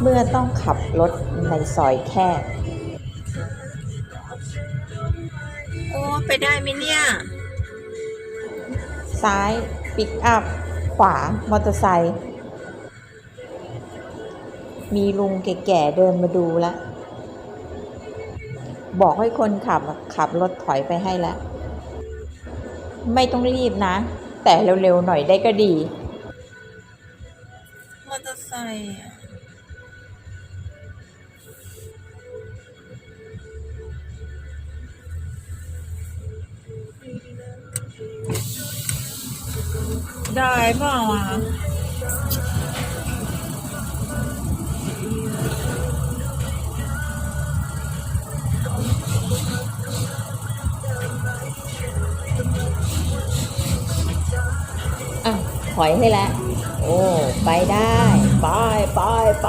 เมื่อต้องขับรถในซอยแคบ โอ้ ไปได้ไหมเนี่ย ซ้ายปิกอัพ ขวา มอเตอร์ไซค์ มีลุงแก่ๆเดินมาดูแล้วบอกให้คนขับอะขับรถถอยไปให้แล้ว ไม่ต้องรีบนะ แต่เร็วๆหน่อยได้ก็ดี มอเตอร์ไซค์ ได้เปล่าอะอะถอยให้แล้ว โอ้ ไปได้ ไปไปไป